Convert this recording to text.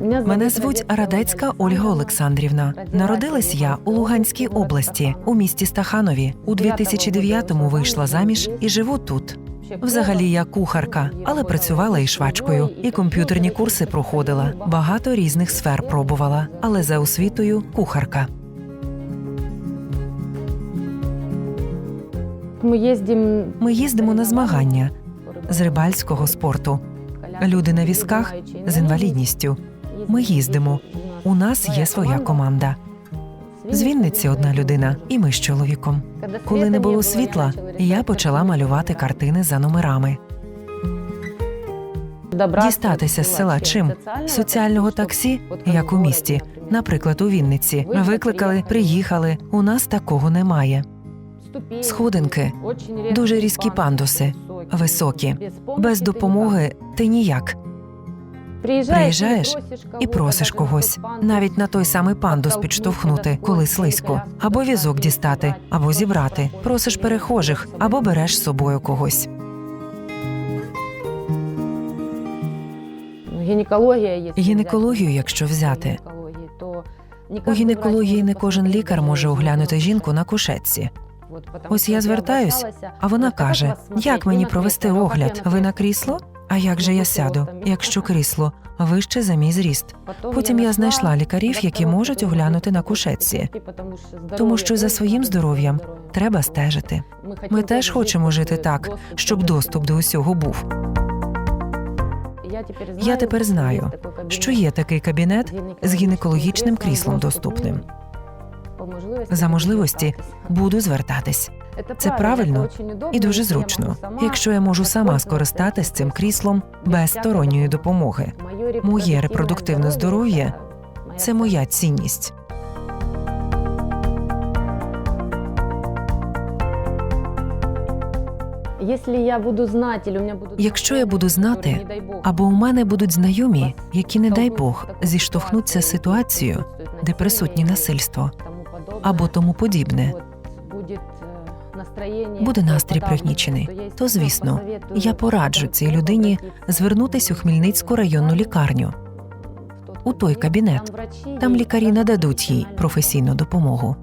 Мене звуть Радецька Ольга Олександрівна. Народилась я у Луганській області, у місті Стаханові. У 2009-му вийшла заміж і живу тут. Взагалі я кухарка, але працювала і швачкою, і комп'ютерні курси проходила. Багато різних сфер пробувала, але за освітою кухарка. Ми їздимо на змагання з рибальського спорту. Люди на візках з інвалідністю. Ми їздимо. У нас є своя команда. З Вінниці одна людина, і ми з чоловіком. Коли не було світла, я почала малювати картини за номерами. Дістатися з села чим? Соціального таксі, як у місті, наприклад, у Вінниці. Викликали, приїхали. У нас такого немає. Сходинки, дуже різкі пандуси, високі. Без допомоги ти ніяк. Приїжджаєш і просиш когось навіть на той самий пандус підштовхнути, коли слизько, або візок дістати, або зібрати. Просиш перехожих, або береш з собою когось. Гінекологія. Гінекологію, якщо взяти. У гінекології не кожен лікар може оглянути жінку на кушетці. Ось я звертаюсь, а вона каже: як мені провести огляд? Ви на крісло? А як же я сяду, якщо крісло вище за мій зріст? Потім я знайшла лікарів, які можуть оглянути на кушетці, тому що за своїм здоров'ям треба стежити. Ми теж хочемо жити так, щоб доступ до усього був. Я тепер знаю, що є такий кабінет з гінекологічним кріслом доступним. За можливості буду звертатись. Це правильно. і дуже зручно, якщо я можу сама скористатись цим кріслом без сторонньої допомоги. Моє репродуктивне здоров'я. Це моя цінність. Якщо я буду знати, Або у мене будуть знайомі, які, не дай Бог, зіштовхнуться з ситуацією, де присутнє насильство або тому подібне. Буде настрій пригнічений, то звісно, я пораджу цій людині звернутися у Хмельницьку районну лікарню. у той кабінет. Там лікарі нададуть їй професійну допомогу.